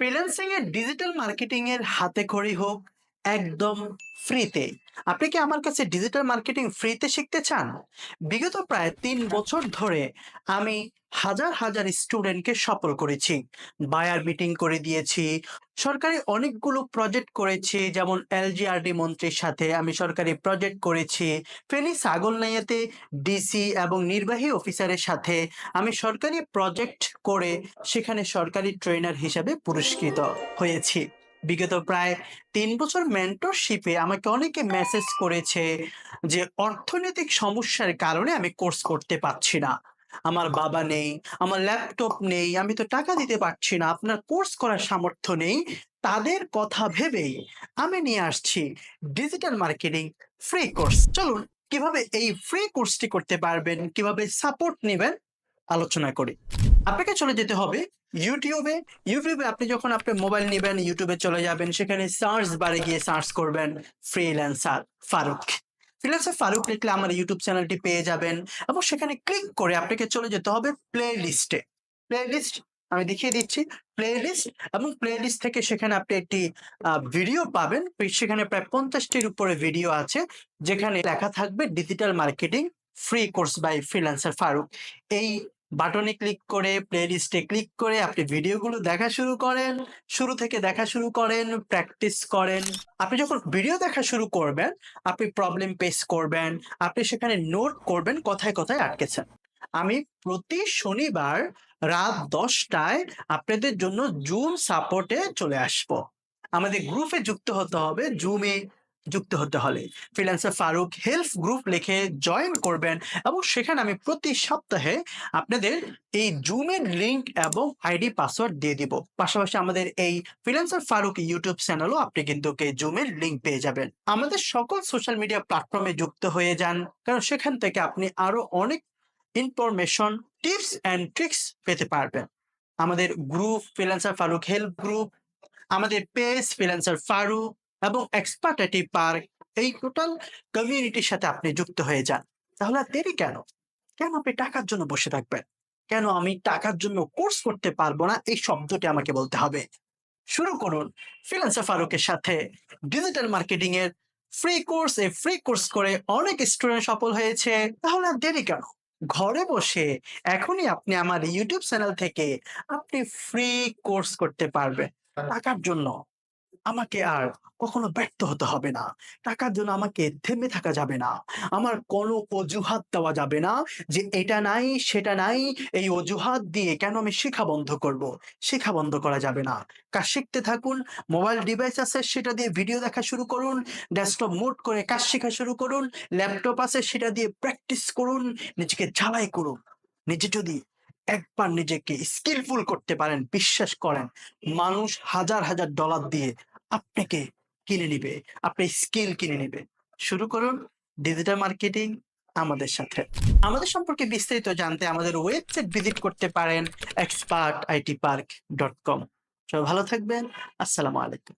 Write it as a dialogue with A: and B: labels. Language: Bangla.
A: ফ্রিল্যান্সিং এর ডিজিটাল মার্কেটিং এর হাতে খড়ি হোক একদম ফ্রিতে আপনি কি আমার কাছে ডিজিটাল মার্কেটিং ফ্রিতে শিখতে চান? বিগত প্রায় তিন বছর ধরে আমি হাজার হাজার স্টুডেন্টকে সফল করেছি। বায়ার মিটিং করে দিয়েছি। সরকারি অনেকগুলো প্রজেক্ট করেছি, যেমন এলজিআরডি মন্ত্রীর সাথে আমি সরকারি প্রজেক্ট করেছি। ফেনি ফেনী ছাগলনাইয়াতে ডিসি এবং নির্বাহী অফিসারের সাথে আমি সরকারি প্রজেক্ট করে সেখানে সরকারি ট্রেনার হিসাবে পুরস্কৃত হয়েছি। বিগত প্রায় তিন বছর মেন্টরশিপে আমাকে অনেকে মেসেজ করেছে যে অর্থনৈতিক সমস্যার কারণে আমি কোর্স করতে পারছি না। আমার বাবা নেই, আমার ল্যাপটপ নেই, আমি তো টাকা দিতে পারছি না, আপনার কোর্স করার সামর্থ্য নেই। তাদের কথা ভেবেই আমি নিয়ে আসছি ডিজিটাল মার্কেটিং ফ্রি কোর্স চলুন, কীভাবে এই ফ্রি কোর্সটি করতে পারবেন, কীভাবে সাপোর্ট নেবেন, আলোচনা করি। আপনাকে চলে যেতে হবে ইউটিউবে ইউটিউবে আপনি যখন আপনার মোবাইল নেবেন ইউটিউবে চলে যাবেন, সেখানে সার্চ বারে গিয়ে সার্চ করবেন ফ্রিল্যান্সার ফারুক ফ্রিল্যান্সার ফারুক লিখলে আমার ইউটিউব চ্যানেলটি পেয়ে যাবেন এবং সেখানে ক্লিক করে আপনাকে চলে যেতে হবে প্লে লিস্টে প্লে লিস্ট আমি দেখিয়ে দিচ্ছি প্লে লিস্ট এবং প্লে লিস্ট থেকে সেখানে আপনি একটি ভিডিও পাবেন। সেখানে প্রায় পঞ্চাশটির উপরে ভিডিও আছে, যেখানে লেখা থাকবে digital marketing free course by freelancer Faruk এই বাটনে ক্লিক করে প্লে লিস্টে ক্লিক করে আপনি ভিডিওগুলো দেখা শুরু করেন। শুরু থেকে দেখা শুরু করেন প্র্যাকটিস করেন। আপনি যখন ভিডিও দেখা শুরু করবেন, আপনি প্রবলেম পেস করবেন, আপনি সেখানে নোট করবেন, কথায় কথায় আটকেছেন। আমি প্রতি শনিবার রাত দশটায় আপনাদের জন্য জুম সাপোর্টে চলে আসব। আমাদের গ্রুপে যুক্ত হতে হবে জুমে যুক্ত হতে হলে। ফ্রিল্যান্সার ফারুক হেল্প গ্রুপ লিখে জয়েন করবেন এবং সেখানে আমি প্রতি সপ্তাহে আপনাদের এই জুমের লিংক এবং আইডি পাসওয়ার্ড দিয়ে দিব। পাশাপাশি আমাদের এই ফ্রিল্যান্সার ফারুক ইউটিউব চ্যানেলও আপনি কিন্তু জুমের লিংক পেয়ে যাবেন। আমাদের সকল সোশ্যাল মিডিয়া প্ল্যাটফর্মে যুক্ত হয়ে যান, কারণ সেখান থেকে আপনি আরও অনেক ইনফরমেশন টিপস অ্যান্ড ট্রিক্স পেতে পারবেন। আমাদের group freelancer Faruk help group আমাদের পেজ ফ্রিল্যান্সার ফারুক এবং এক্সপার্টেটিভ পার্ক এই টোটাল কমিউনিটির সাথে আপনি যুক্ত হয়ে যান। তাহলে আর দেরি কেন? কেন আপনি টাকার জন্য বসে থাকবেন? কেন আমি টাকার জন্য কোর্স করতে পারব না? এই শব্দটি আমাকে বলতে হবে। শুরু করুন। ফ্রিল্যান্সার ফারুকের সাথে ডিজিটাল মার্কেটিং এর ফ্রি কোর্স এই ফ্রি কোর্স করে অনেক স্টুডেন্ট সফল হয়েছে। তাহলে আর দেরি কেন? ঘরে বসে এখনই আপনি আমার ইউটিউব চ্যানেল থেকে আপনি ফ্রি কোর্স করতে পারবেন টাকার জন্য। আমাকে আর কখনো ব্যর্থ হতে হবে না। টাকার জন্য আমাকে থেমে থাকা যাবে না। আমার কোনো অজুহাত দেওয়া যাবে না যে এটা নাই, সেটা নাই, এই অজুহাত দিয়ে কেন আমি শেখা বন্ধ করব? শেখা বন্ধ করা যাবে না। কাজ শিখতে থাকুন মোবাইল ডিভাইস আছে সেটা দিয়ে ভিডিও দেখা শুরু করুন ডেস্কটপ মোড করে কাজ শেখা শুরু করুন ল্যাপটপ আছে সেটা দিয়ে প্র্যাকটিস করুন, নিজেকে ঝালাই করুন। নিজে যদি একবার নিজেকে স্কিলফুল করতে পারেন, বিশ্বাস করেন, মানুষ হাজার হাজার ডলার দিয়ে আপনাকে কিনে নিবে আপনি স্কিল কিনে নিবে। শুরু করুন ডিজিটাল মার্কেটিং আমাদের সাথে। আমাদের সম্পর্কে বিস্তারিত জানতে আমাদের ওয়েবসাইট ভিজিট করতে পারেন expert IT park dot com সবাই ভালো থাকবেন, আসসালামু আলাইকুম।